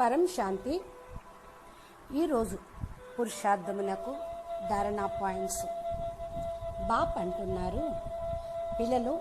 పరం శాంతి. ఈరోజు పురుషార్థమునకు ధారణా పాయింట్స్. బాప్ అంటున్నారు పిల్లలు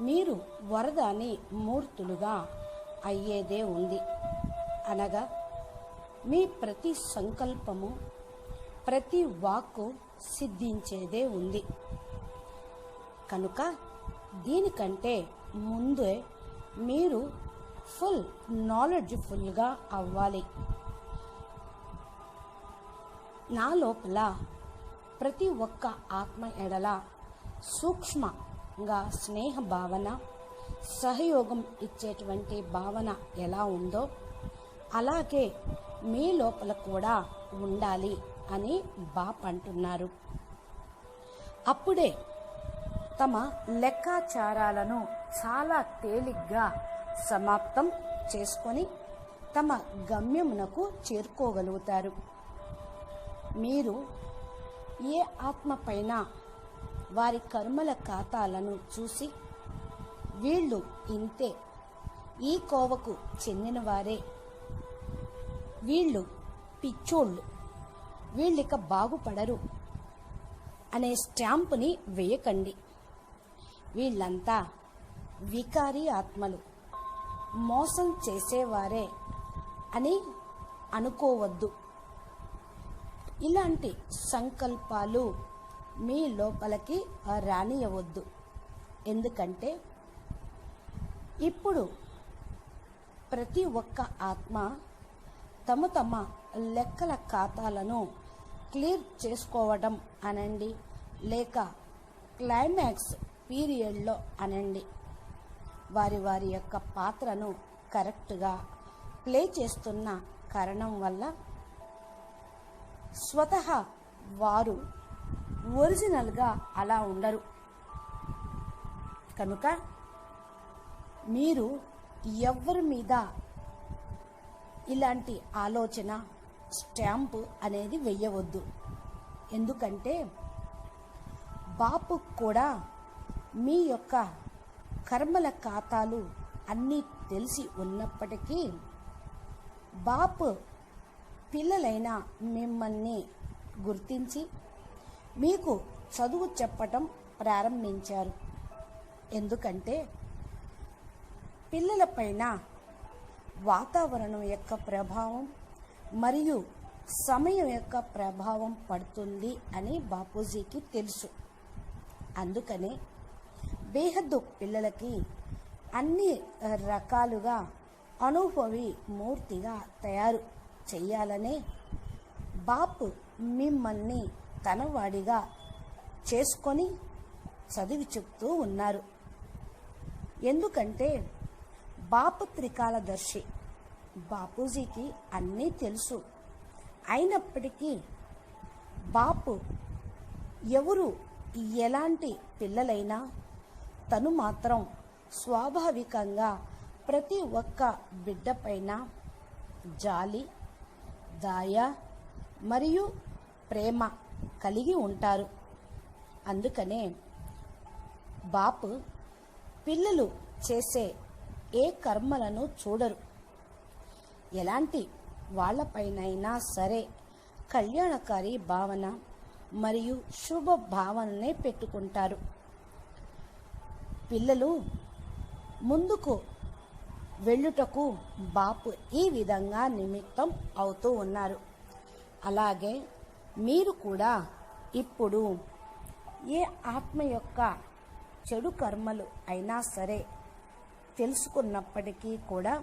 మీరు వరదాని మూర్తులుగా అయ్యేదే ఉంది. అనగా మీ ప్రతి సంకల్పము ప్రతి వాక్కు సిద్ధించేదే ఉంది. కనుక దీనికంటే ముందే మీరు ఫుల్ నాలెడ్జ్ఫుల్గా అవ్వాలి. నా లోపల ప్రతి ఒక్క ఆత్మ ఎడల సూక్ష్మంగా స్నేహ భావన సహయోగం ఇచ్చేటువంటి భావన ఎలా ఉందో అలాగే మీ లోపల కూడా ఉండాలి అని బాప్ అంటున్నారు. అప్పుడే తమ లెక్కాచారాలను చాలా తేలిగ్గా సమాప్తం చేసుకొని తమ గమ్యమునకు చేరుకోగలుగుతారు. మీరు ఏ ఆత్మ పైన వారి కర్మల ఖాతాలను చూసి వీళ్ళు ఇంతే ఈ కోవకు చెందినవారే. వీళ్ళు పిచ్చోళ్ళు వీళ్ళిక బాగుపడరు అనే స్టాంపుని వేయకండి. వీళ్ళంతా వికారి ఆత్మలు. మోసం చేసేవారే అని అనుకోవద్దు. ఇలాంటి సంకల్పాలు మీ లోపలికి రానియవద్దు. ఎందుకంటే ఇప్పుడు ప్రతి ఒక్క ఆత్మ తమ తమ లెక్కల ఖాతాలను క్లియర్ చేసుకోవడం అనండి లేక క్లైమాక్స్ పీరియడ్లో అనండి. వారి వారి యొక్క పాత్రను కరెక్ట్గా ప్లే చేస్తున్న కారణం వల్ల స్వతహా వారు ఒరిజినల్గా అలా ఉండరు. కనుక మీరు ఎవరి మీద ఇలాంటి ఆలోచన స్టాంపు అనేది వెయ్యవద్దు ఎందుకంటే బాపు కూడా మీ యొక్క కర్మల ఖాతాలు అన్నీ తెలిసి ఉన్నప్పటికీ బాపు పిల్లలైన మిమ్మల్ని గుర్తించి మీకు చదువు చెప్పటం ప్రారంభించారు. ఎందుకంటే పిల్లలపైన వాతావరణం యొక్క ప్రభావం మరియు సమయం యొక్క ప్రభావం పడుతుంది అని బాపూజీకి తెలుసు. అందుకనే బేహద్దు పిల్లలకి అన్ని రకాలుగా అనుభవి మూర్తిగా తయారు చేయాలనే బాపు మిమ్మల్ని తనవాడిగా చేసుకొని చదివి చెప్తూ ఉన్నారు. ఎందుకంటే బాపు త్రికాలదర్శి. బాపూజీకి అన్నీ తెలుసు. అయినప్పటికీ బాపు ఎవరు ఎలాంటి పిల్లలైనా తను మాత్రం స్వాభావికంగా ప్రతి ఒక్క బిడ్డపైన జాలి దయ మరియు ప్రేమ కలిగి ఉంటారు. అందుకనే బాపు పిల్లలు చేసే ఏ కర్మలను చూడరు. ఎలాంటి వాళ్ళపైనైనా సరే కళ్యాణకారి భావన మరియు శుభ భావననే పెట్టుకుంటారు. పిల్లలు ముందుకు వెళ్ళుటకు బాపు ఈ విధంగా నిమిత్తం అవుతూ ఉన్నారు. అలాగే మీరు కూడా ఇప్పుడు ఏ ఆత్మ యొక్క చెడు కర్మలు అయినా సరే తెలుసుకున్నప్పటికీ కూడా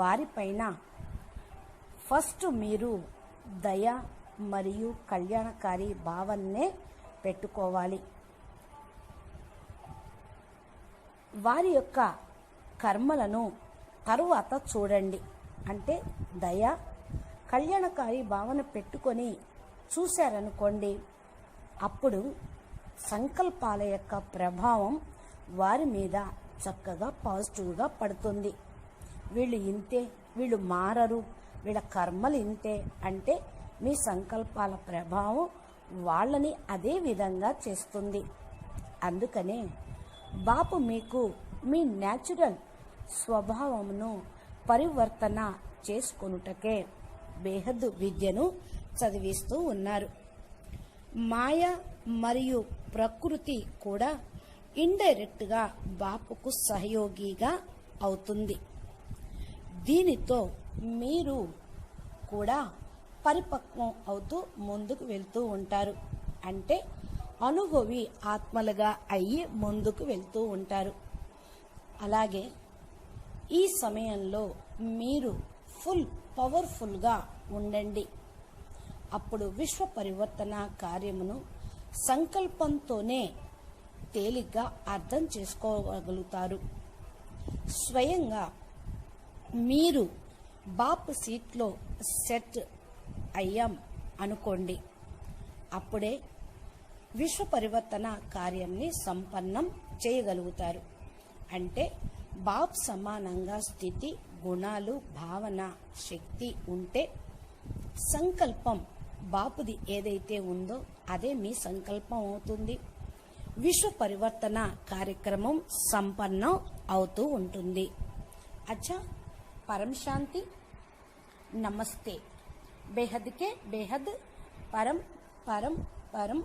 వారిపైన ఫస్ట్ మీరు దయ మరియు కళ్యాణకారి భావన్నే పెట్టుకోవాలి. వారి యొక్క కర్మలను తరువాత చూడండి. అంటే దయ కళ్యాణకారి భావన పెట్టుకొని చూశారనుకోండి అప్పుడు సంకల్పాల యొక్క ప్రభావం వారి మీద చక్కగా పాజిటివ్గా పడుతుంది. వీళ్ళు ఇంతే వీళ్ళు మారరు వీళ్ళ కర్మలు ఇంతే అంటే మీ సంకల్పాల ప్రభావం వాళ్ళని అదే విధంగా చేస్తుంది. అందుకనే బాపు మీకు మీ న్యాచురల్ స్వభావమును పరివర్తన చేసుకొనుటకే బేహద్దు విద్యను చదివిస్తూ ఉన్నారు. మాయ మరియు ప్రకృతి కూడా ఇండైరెక్ట్గా బాపుకు సహయోగిగా అవుతుంది. దీనితో మీరు కూడా పరిపక్వం అవుతూ ముందుకు వెళ్తూ ఉంటారు. అంటే అనుభవి ఆత్మలుగా అయ్యి ముందుకు వెళ్తూ ఉంటారు. అలాగే ఈ సమయంలో మీరు ఫుల్ పవర్ఫుల్గా ఉండండి. అప్పుడు విశ్వ పరివర్తన కార్యమును సంకల్పంతోనే తేలిగ్గా అర్థం చేసుకోగలుగుతారు. స్వయంగా మీరు బాప్ సీట్లో సెట్ అయ్యాం అనుకోండి. అప్పుడే విశ్వ పరివర్తన కార్యాన్ని సంపన్నం చేయగలుగుతారు. అంటే బాబ్ సమానంగా స్థితి గుణాలు భావన శక్తి ఉంటే సంకల్పం బాపుది ఏదైతే ఉందో అదే మీ సంకల్పం అవుతుంది. విశ్వ పరివర్తన కార్యక్రమం సంపన్నం అవుతూ ఉంటుంది. అచ్చా పరంశాంతి నమస్తే. బేహద్కే బేహద్ పరం పరం పరం